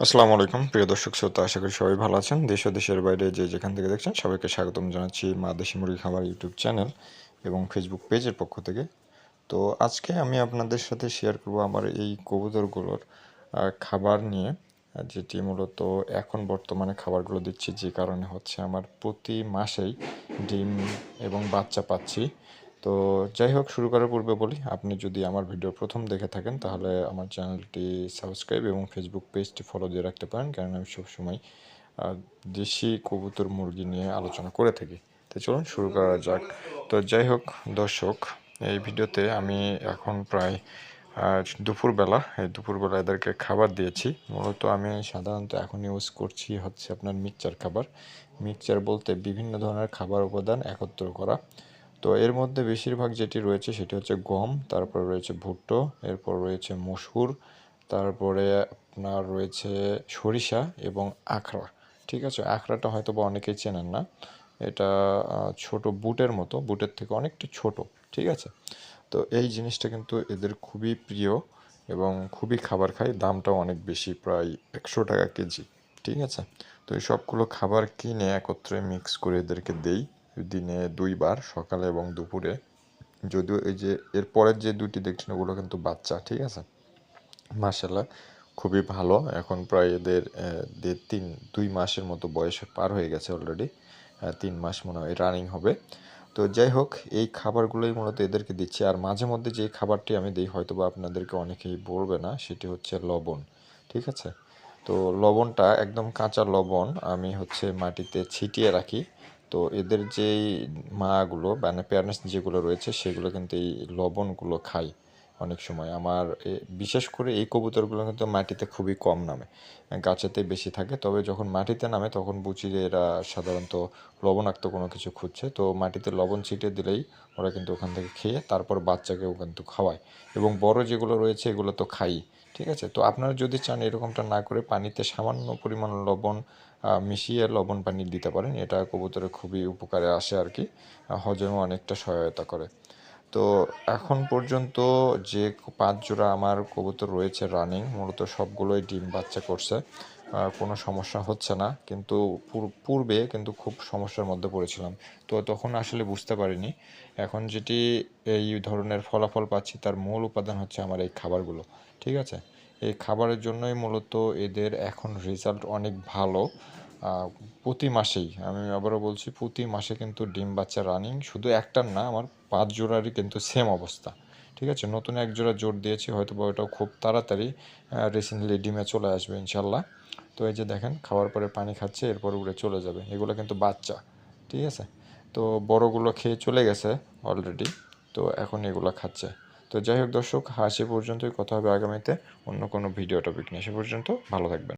আসসালামু আলাইকুম, প্রিয় দর্শক শ্রোতা, আশা করি সবাই ভালো আছেন। দেশ ও দেশের বাইরে যে যেখান থেকে দেখছেন, সবাইকে স্বাগতম জানাচ্ছি মা দেশি মুরগি খাবার ইউটিউব চ্যানেল এবং ফেসবুক পেজের পক্ষ থেকে। তো আজকে আমি আপনাদের সাথে শেয়ার করব আমার এই কবুতরগুলোর খাবার নিয়ে, যেটি মূলত এখন বর্তমানে খাবারগুলো দিচ্ছি, যে কারণে হচ্ছে আমার প্রতি মাসেই ডিম এবং বাচ্চা পাচ্ছি। তো যাই হোক, শুরু করার পূর্বে বলি, আপনি যদি আমার ভিডিও প্রথম দেখে থাকেন, তাহলে আমার চ্যানেলটি সাবস্ক্রাইব এবং ফেসবুক পেজটি ফলো দিয়ে রাখতে পারেন কারণ আমি সবসময় দেশি কবুতর মুরগি নিয়ে আলোচনা করে থাকি। তো চলুন, শুরু করা যাক। তো যাই হোক, দর্শক, এই ভিডিওতে আমি এখন প্রায় দুপুরবেলা, এই দুপুরবেলা এদেরকে খাবার দিয়েছি। মূলত আমি সাধারণত এখন ইউজ করছি হচ্ছে আপনার মিক্সচার খাবার। মিক্সচার বলতে বিভিন্ন ধরনের খাবার উপাদান একত্র করা। তো এর মধ্যে বেশিরভাগ যেটি রয়েছে সেটি হচ্ছে গম, তারপর রয়েছে ভুট্টো, এরপর রয়েছে মসুর, তারপরে আপনার রয়েছে সরিষা এবং আখড়া। ঠিক আছে? আখড়াটা হয়তো বা অনেকেই চেনেন না। এটা ছোট বুটের মতো, বুটের থেকে অনেকটা ছোট। ঠিক আছে? তো এই জিনিসটা কিন্তু এদের খুবই প্রিয় এবং খুবই খাবার খায়। দামটাও অনেক বেশি, প্রায় একশো টাকা কেজি। ঠিক আছে? তো এই সবগুলো খাবার কিনে একত্রে মিক্স করে এদেরকে দেই। দিনে দুইবার, সকালে এবং দুপুরে। যদিও এই যে, এর পরের যে দুইটি দেখছেন, ওগুলো কিন্তু বাচ্চা, ঠিক আছে? মার্শাল্লাহ খুবই ভালো। এখন প্রায় এদের দেড় তিন, দুই মাসের মতো বয়স পার হয়ে গেছে অলরেডি তিন মাস মনে হয় রানিং হবে। তো যাই হোক, এই খাবারগুলোই মূলত এদেরকে দিচ্ছি। আর মাঝে মধ্যে যে খাবারটি আমি দিই হয়তো বা আপনাদেরকে অনেকেই বলবে না, সেটি হচ্ছে লবণ, ঠিক আছে? তো লবণটা, একদম কাঁচা লবণ, আমি হচ্ছে মাটিতে ছিটিয়ে রাখি। তো এদের যেই মাগুলো মানে প্যারেন্টস যেগুলো রয়েছে, সেগুলো কিন্তু এই লবণগুলো খায় অনেক সময়। আমার বিশেষ করে এই কবুতরগুলো কিন্তু মাটিতে খুবই কম নামে, গাছেতে বেশি থাকে। তবে যখন মাটিতে নামে, তখন বুঝি যে এরা সাধারণত লবণাক্ত কোনো কিছু খুঁজছে। তো মাটিতে লবণ ছিটিয়ে দিলেই ওরা কিন্তু ওখান থেকে খেয়ে, তারপর বাচ্চাকেও কিন্তু খাওয়ায়। এবং বড় যেগুলো রয়েছে, এগুলো তো খাই ঠিক আছে? তো আপনারা যদি চান এরকমটা না করে পানিতে সামান্য পরিমাণ লবণ মিশিয়ে লবণ পানি দিতে পারেন, এটা কবুতরের খুবই উপকারে আসে আর কি হজমে অনেকটা সহায়তা করে। তো এখন পর্যন্ত যে পাঁচ জোড়া আমার কবুতর রয়েছে রানিং মূলত সবগুলোই ডিম বাচ্চা করছে। কোনো সমস্যা হচ্ছে না, কিন্তু পূর্বে কিন্তু খুব সমস্যার মধ্যে পড়েছিলাম। তো তখন আসলে বুঝতে পারিনি। এখন যেটি এই ধরনের ফলাফল পাচ্ছি, তার মূল উপাদান হচ্ছে আমার এই খাবারগুলো, ঠিক আছে? এই খাবারের জন্যই মূলত এদের এখন রেজাল্ট অনেক ভালো। প্রতি মাসেই, আমি আবারও বলছি, প্রতি মাসে কিন্তু ডিম বাচ্চা রানিং শুধু একটার না, আমার পাঁচ জোড়ারই কিন্তু সেম অবস্থা, ঠিক আছে? নতুন এক জোড়া জোর দিয়েছি হয়তো বা ওটাও খুব তাড়াতাড়ি রিসেন্টলি ডিমে চলে আসবে ইনশাল্লাহ তো এই যে দেখেন, খাওয়ার পরে পানি খাচ্ছে, এরপর উড়ে চলে যাবে। এগুলো কিন্তু বাচ্চা, ঠিক আছে? তো বড়গুলো খেয়ে চলে গেছে অলরেডি তো এখন এগুলো খাচ্ছে। তো যাই হোক দর্শক হাসি পর্যন্তই। কথা হবে আগামীতে অন্য কোনো ভিডিও টপিক নিয়ে। সে পর্যন্ত ভালো থাকবেন।